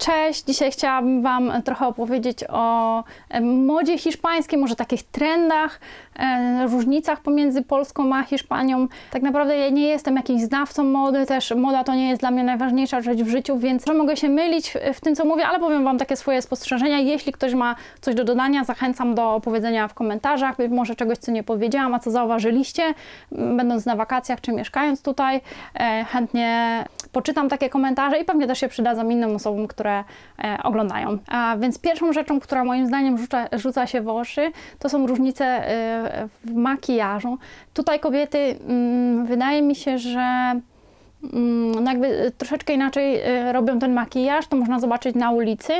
Cześć, dzisiaj chciałabym Wam trochę opowiedzieć o e, modzie hiszpańskiej, może takich trendach, e, różnicach pomiędzy Polską a Hiszpanią. Tak naprawdę ja nie jestem jakimś znawcą mody, też moda to nie jest dla mnie najważniejsza rzecz w życiu, więc mogę się mylić w, tym, co mówię, ale powiem Wam takie swoje spostrzeżenia. Jeśli ktoś ma coś do dodania, zachęcam do opowiedzenia w komentarzach, być może czegoś, co nie powiedziałam, a co zauważyliście, będąc na wakacjach czy mieszkając tutaj. E, chętnie poczytam takie komentarze i pewnie też się przydadzą innym osobom, które e, oglądają. A więc pierwszą rzeczą, która moim zdaniem rzuca, rzuca się w oczy, to są różnice e, w makijażu. Tutaj kobiety, mm, wydaje mi się, że no jakby troszeczkę inaczej e, robią ten makijaż, to można zobaczyć na ulicy.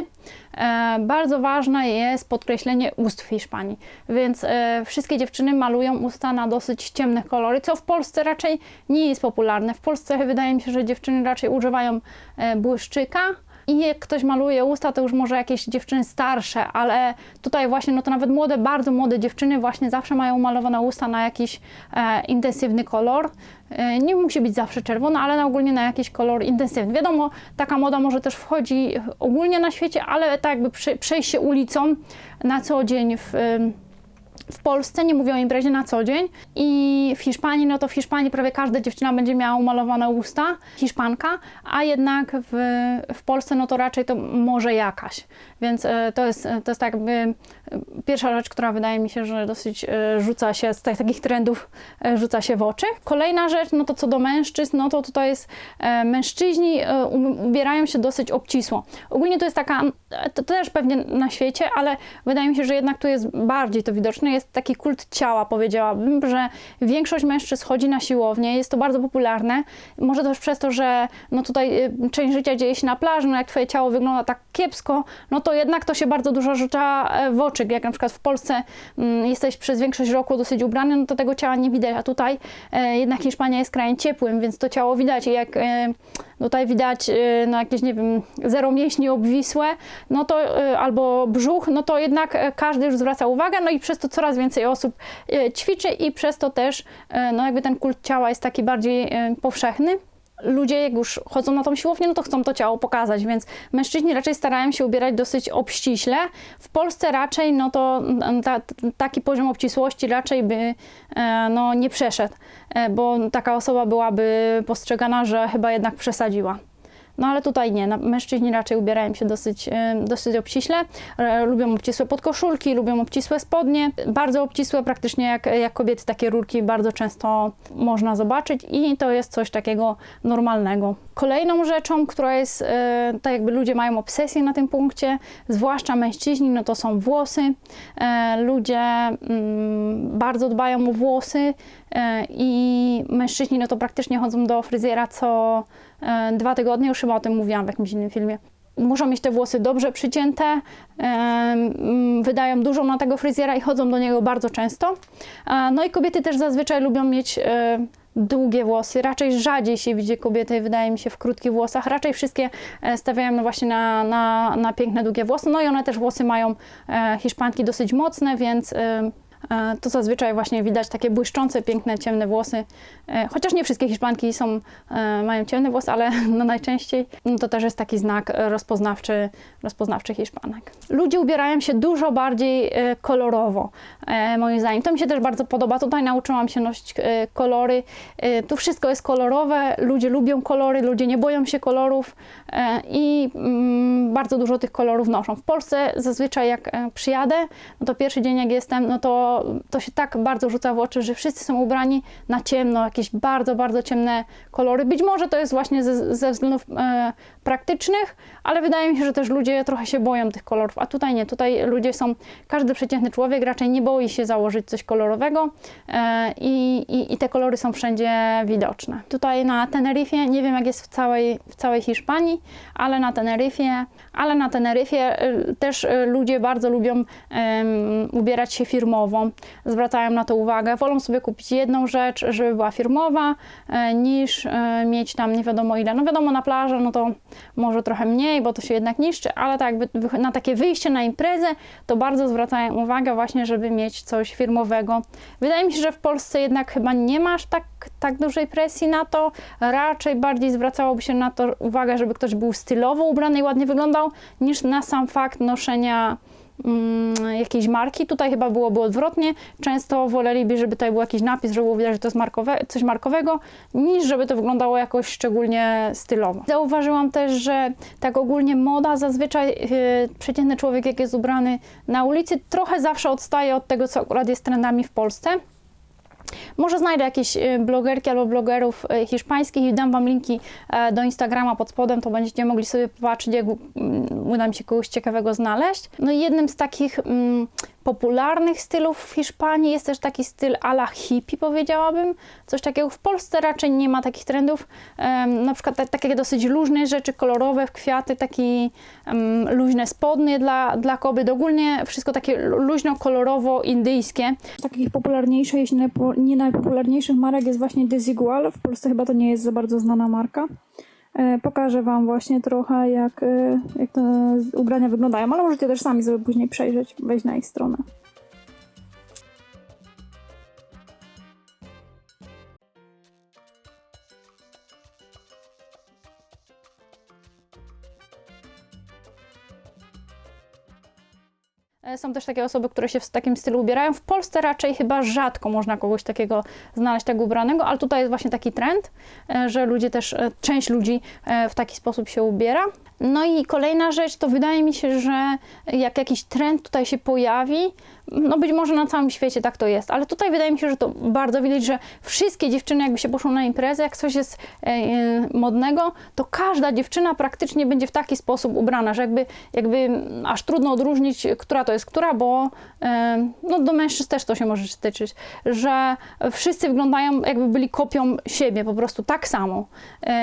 E, Bardzo ważne jest podkreślenie ust w Hiszpanii, więc e, wszystkie dziewczyny malują usta na dosyć ciemne kolory, co w Polsce raczej nie jest popularne. W Polsce wydaje mi się, że dziewczyny raczej używają e, błyszczyka. I jak ktoś maluje usta, to już może jakieś dziewczyny starsze, ale tutaj właśnie, no to nawet młode, bardzo młode dziewczyny właśnie zawsze mają malowane usta na jakiś e, intensywny kolor. E, nie musi być zawsze czerwony, ale na ogólnie na jakiś kolor intensywny. Wiadomo, taka moda może też wchodzi ogólnie na świecie, ale tak jakby się ulicą na co dzień w... w Polsce, nie mówię o imprezie na co dzień i w Hiszpanii, no to w Hiszpanii prawie każda dziewczyna będzie miała umalowane usta, Hiszpanka, a jednak w, w Polsce no to raczej to może jakaś, więc e, to jest, to jest tak jakby e, pierwsza rzecz, która wydaje mi się, że dosyć e, rzuca się z tych, takich trendów, e, rzuca się w oczy. Kolejna rzecz, no to co do mężczyzn, no to tutaj jest e, mężczyźni e, um- ubierają się dosyć obcisło. Ogólnie to jest taka, e, to też pewnie na świecie, ale wydaje mi się, że jednak tu jest bardziej to widoczne, jest taki kult ciała, powiedziałabym, że większość mężczyzn chodzi na siłownię, jest to bardzo popularne. Może też przez to, że no tutaj y, część życia dzieje się na plaży, no jak twoje ciało wygląda tak kiepsko, no to jednak to się bardzo dużo rzuca e, w oczy. Jak na przykład w Polsce mm, jesteś przez większość roku dosyć ubrany, no to tego ciała nie widać, a tutaj e, jednak Hiszpania jest krajem ciepłym, więc to ciało widać i jak e, tutaj widać e, no jakieś, nie wiem, zero mięśni obwisłe, no to e, albo brzuch, no to jednak e, każdy już zwraca uwagę, no i przez to coraz więcej osób e, ćwiczy i przez to też no jakby ten kult ciała jest taki bardziej powszechny. Ludzie, jak już chodzą na tą siłownię, no to chcą to ciało pokazać, więc mężczyźni raczej starają się ubierać dosyć obściśle. W Polsce raczej, no to mm, ta, taki poziom obcisłości raczej by e, no, nie przeszedł, e, bo taka osoba byłaby postrzegana, że chyba jednak przesadziła. No ale tutaj nie, mężczyźni raczej ubierają się dosyć, e, dosyć obciśle, e, lubią obcisłe podkoszulki, lubią obcisłe spodnie, bardzo obcisłe, praktycznie jak, jak kobiety, takie rurki bardzo często można zobaczyć i to jest coś takiego normalnego. Kolejną rzeczą, która jest, e, tak jakby ludzie mają obsesję na tym punkcie, zwłaszcza mężczyźni, no to są włosy. E, ludzie mm, bardzo dbają o włosy e, i mężczyźni, no to praktycznie chodzą do fryzjera co dwa tygodnie, już chyba o tym mówiłam w jakimś innym filmie. Muszą mieć te włosy dobrze przycięte, mm, wydają dużo na tego fryzjera i chodzą do niego bardzo często. No i kobiety też zazwyczaj lubią mieć e, długie włosy. Raczej rzadziej się widzi kobiety, wydaje mi się, w krótkich włosach. Raczej wszystkie e, stawiają no właśnie na, na, na piękne, długie włosy. No i one też włosy mają e, hiszpanki dosyć mocne, więc to zazwyczaj właśnie widać takie błyszczące, piękne, ciemne włosy. E, Chociaż nie wszystkie hiszpanki są, e, mają ciemne włosy, ale no najczęściej no to też jest taki znak e, rozpoznawczy, rozpoznawczy hiszpanek. Ludzie ubierają się dużo bardziej e, kolorowo, e, moim zdaniem. To mi się też bardzo podoba. Tutaj nauczyłam się nosić e, kolory. E, Tu wszystko jest kolorowe, ludzie lubią kolory, ludzie nie boją się kolorów e, i mm, bardzo dużo tych kolorów noszą. W Polsce zazwyczaj jak e, przyjadę, no to pierwszy dzień jak jestem, no to, to się tak bardzo rzuca w oczy, że wszyscy są ubrani na ciemno, jakieś bardzo, bardzo ciemne kolory. Być może to jest właśnie ze, ze względów e, praktycznych, ale wydaje mi się, że też ludzie trochę się boją tych kolorów, a tutaj nie. Tutaj ludzie są, każdy przeciętny człowiek raczej nie boi się założyć coś kolorowego e, i, i, te kolory są wszędzie widoczne. Tutaj na Teneryfie, nie wiem jak jest w całej, w całej Hiszpanii, ale na Teneryfie, ale na Teneryfie y, też y, ludzie bardzo lubią ubierać się firmowo, zwracają na to uwagę, wolą sobie kupić jedną rzecz, żeby była firmowa, e, niż e, mieć tam nie wiadomo ile. No wiadomo, na plaży, no to może trochę mniej, bo to się jednak niszczy, ale tak jakby na takie wyjście na imprezę, to bardzo zwracają uwagę właśnie, żeby mieć coś firmowego. Wydaje mi się, że w Polsce jednak chyba nie masz tak, tak dużej presji na to. Raczej bardziej zwracałoby się na to uwagę, żeby ktoś był stylowo ubrany i ładnie wyglądał, niż na sam fakt noszenia jakiejś marki. Tutaj chyba byłoby odwrotnie. Często woleliby, żeby tutaj był jakiś napis, żeby było widać, że to jest markowe, coś markowego, niż żeby to wyglądało jakoś szczególnie stylowo. Zauważyłam też, że tak ogólnie moda zazwyczaj yy, przeciętny człowiek, jak jest ubrany na ulicy, trochę zawsze odstaje od tego, co akurat jest trendami w Polsce. Może znajdę jakieś y, blogerki albo blogerów y, hiszpańskich i dam Wam linki e, do Instagrama pod spodem, to będziecie mogli sobie popatrzeć, jak mm, uda mi się kogoś ciekawego znaleźć. No i jednym z takich mm, popularnych stylów w Hiszpanii jest też taki styl a la hippie, powiedziałabym. Coś takiego w Polsce raczej nie ma takich trendów. Em, na przykład takie dosyć luźne rzeczy, kolorowe, kwiaty, takie um, luźne spodnie dla, dla kobiet. Ogólnie wszystko takie luźno-kolorowo-indyjskie. takich popularniejszych, jeśli nie najpopularniejszych marek jest właśnie Desigual. W Polsce chyba to nie jest za bardzo znana marka. E, Pokażę Wam właśnie trochę, jak, e, jak te ubrania wyglądają, ale możecie też sami sobie później przejrzeć, wejść na ich stronę. Są też takie osoby, które się w takim stylu ubierają. W Polsce raczej chyba rzadko można kogoś takiego znaleźć, tak ubranego, ale tutaj jest właśnie taki trend, e, że ludzie też, e, część ludzi e, w taki sposób się ubiera. No i kolejna rzecz, to wydaje mi się, że jak jakiś trend tutaj się pojawi, no być może na całym świecie tak to jest, ale tutaj wydaje mi się, że to bardzo widać, że wszystkie dziewczyny jakby się poszły na imprezę, jak coś jest e, e, modnego, to każda dziewczyna praktycznie będzie w taki sposób ubrana, że jakby, jakby aż trudno odróżnić, która to jest która, bo e, no do mężczyzn też to się może tyczyć, że wszyscy wyglądają jakby byli kopią siebie, po prostu tak samo,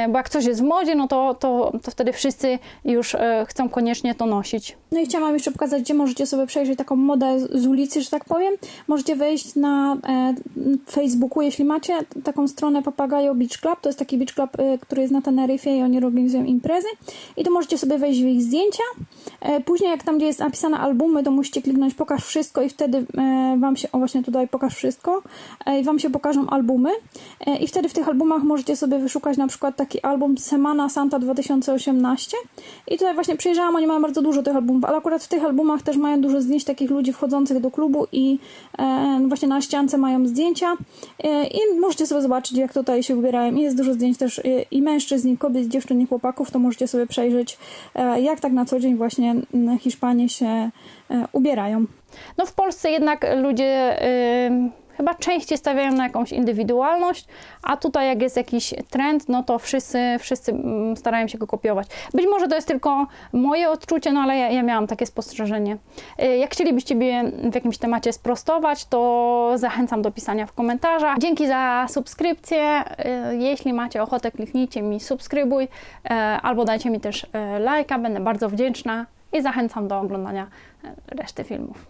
bo jak coś jest w modzie, no to, to, to wtedy wszyscy już chcą koniecznie to nosić. No i chciałam jeszcze pokazać, gdzie możecie sobie przejrzeć taką modę z- z ulicy, że tak powiem. Możecie wejść na e, Facebooku, jeśli macie taką stronę Papagayo Beach Club. To jest taki beach club, e, który jest na Teneryfie i oni organizują imprezy. I to możecie sobie wejść w ich zdjęcia. E, później, jak tam, gdzie jest napisane albumy, to musicie kliknąć pokaż wszystko i wtedy e, Wam się, o właśnie tutaj pokaż wszystko, e, i Wam się pokażą albumy. I wtedy w tych albumach możecie sobie wyszukać na przykład taki album Semana Santa 2018. I tutaj właśnie przejrzałam, oni mają bardzo dużo tych albumów, ale akurat w tych albumach też mają dużo zdjęć takich ludzi wchodzących do klubu i właśnie na ściance mają zdjęcia i możecie sobie zobaczyć, jak tutaj się ubierają. I jest dużo zdjęć też i mężczyzn, i kobiet, i dziewczyn, i chłopaków, to możecie sobie przejrzeć, jak tak na co dzień właśnie mm, Hiszpanie się e, ubierają. No w Polsce jednak ludzie chyba częściej stawiają na jakąś indywidualność, a tutaj jak jest jakiś trend, no to wszyscy, wszyscy mm, starają się go kopiować. Być może to jest tylko moje odczucie, no ale ja, ja miałam takie spostrzeżenie. Y, jak chcielibyście mnie w jakimś temacie sprostować, to zachęcam do pisania w komentarzach. Dzięki za subskrypcję. Y, jeśli macie ochotę, kliknijcie mi subskrybuj albo dajcie mi też lajka, będę bardzo wdzięczna i zachęcam do oglądania y, reszty filmów.